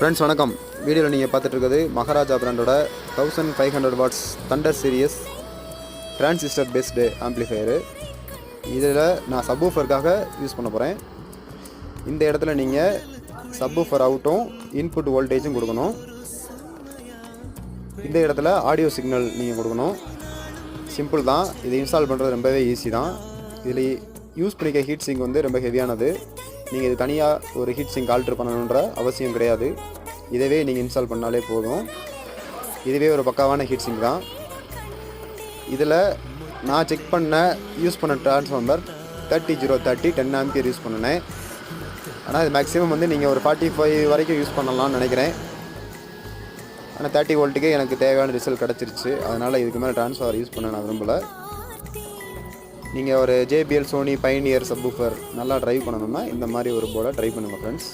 Friends வணக்கம். வீடியோவில் நீங்கள் பார்த்துட்டு மகாராஜா பிராண்டோட thousand five hundred watts thunder series transistor based amplifier இதில் நான் சப்வூஃபருக்காக யூஸ் பண்ண போகிறேன் இந்த இடத்துல நீங்கள் சப்வூஃபர் அவுட்டும் இன்புட் வோல்டேஜும் கொடுக்கணும். இந்த இடத்துல ஆடியோ சிக்னல் நீங்கள் கொடுக்கணும். சிம்பிள் தான். இது இன்ஸ்டால் பண்ணுறது ரொம்பவே ஈஸி தான். இதில் யூஸ் பண்ணிக்க ஹீட் சிங்க் வந்து ரொம்ப ஹெவியானது நீங்கள் இது தனியாக ஒரு ஹீட் சிங்க் ஆல்ட்ரு பண்ணணுன்ற அவசியம் கிடையாது. இதவே நீங்கள் இன்ஸ்டால் பண்ணாலே போதும். இதுவே ஒரு பக்காவான ஹீட் சிங்க் தான். இதில் நான் செக் பண்ண யூஸ் பண்ண transformer thirty zero thirty ten ampere use பண்ணினேன். ஆனால் இது மேக்ஸிமம் வந்து நீங்கள் ஒரு ஃபார்ட்டி ஃபைவ் வரைக்கும் யூஸ் பண்ணலாம்னு நினைக்கிறேன். ஆனால் தேர்ட்டி வோல்ட்டுக்கே எனக்கு தேவையான ரிசல்ட் கிடச்சிருச்சு. அதனால் இதுக்கு மேலே ட்ரான்ஸ்ஃபார் யூஸ் பண்ண நான் விரும்பலை. நீங்கள் ஒரு ஜேபிஎல் சோனி பைனியர் சப்வூஃபர் நல்லா ட்ரைவ் பண்ணணும்னா இந்த மாதிரி ஒரு போர்டை ட்ரை பண்ணுங்கள் ஃப்ரெண்ட்ஸ்